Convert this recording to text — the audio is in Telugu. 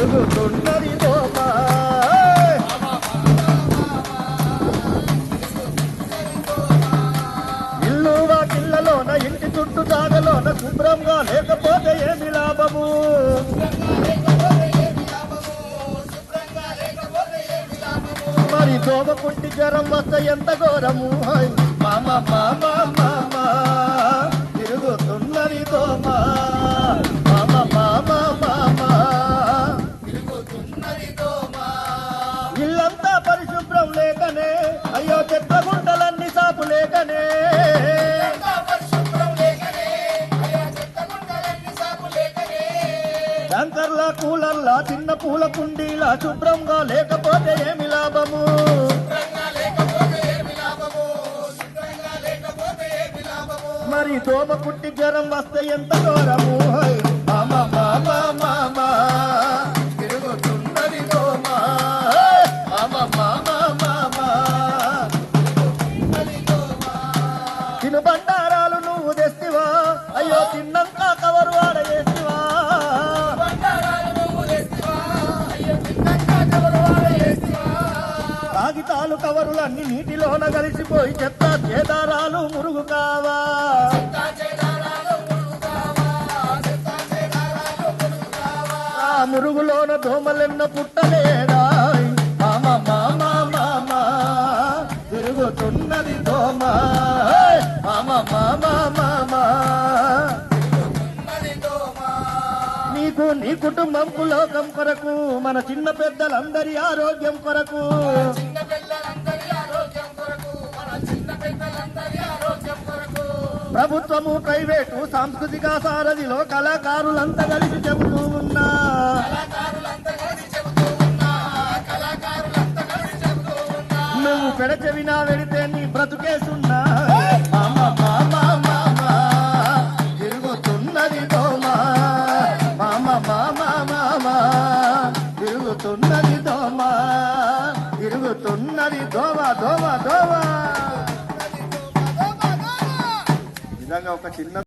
తిరుగుతున్నది దోమ ఇల్లు వాకిళ్ళలోన ఇంటి చుట్టూ జాగలోన శుభ్రంగా లేకపోతే ఏమి లాభము? మరి దోమ కుట్టి జ్వరం వస్తే ఎంత ఘోరము? ట్యాంకర్లా కూలర్లా చిన్న పూల కుండీలా శుభ్రంగా లేకపోతే ఏమి లాభము? మరి దోమ కుట్టి జ్వరం వస్తే ఎంత ఘోరము? తినుబండా కాగితాలు కవరులన్నీ నీటిలోన కలిసిపోయి చెత్త చేదారాలు మురుగు కావా ఆ మురుగులోన దోమలెన్న పుట్టలేదా? మామ తిరుగుతున్నది దోమ. మామ మామ మామ నీకు నీ కుటుంబం లోకం కొరకు మన చిన్న పెద్దలందరి ఆరోగ్యం కొరకు ప్రభుత్వము ప్రైవేటు సాంస్కృతిక సారథిలో కళాకారులంతా కలిసి చెబుతూ ఉన్నా. నువ్వు పెడచెవినా వెడితే నీ బ్రతుకేసున్నా. మామ తిరుగుతున్నది దోమ. మామ మామ మామ తిరుగుతున్నది దోమ. తిరుగుతున్నది దోమ దోమ దోమ. నిజంగా ఒక చిన్న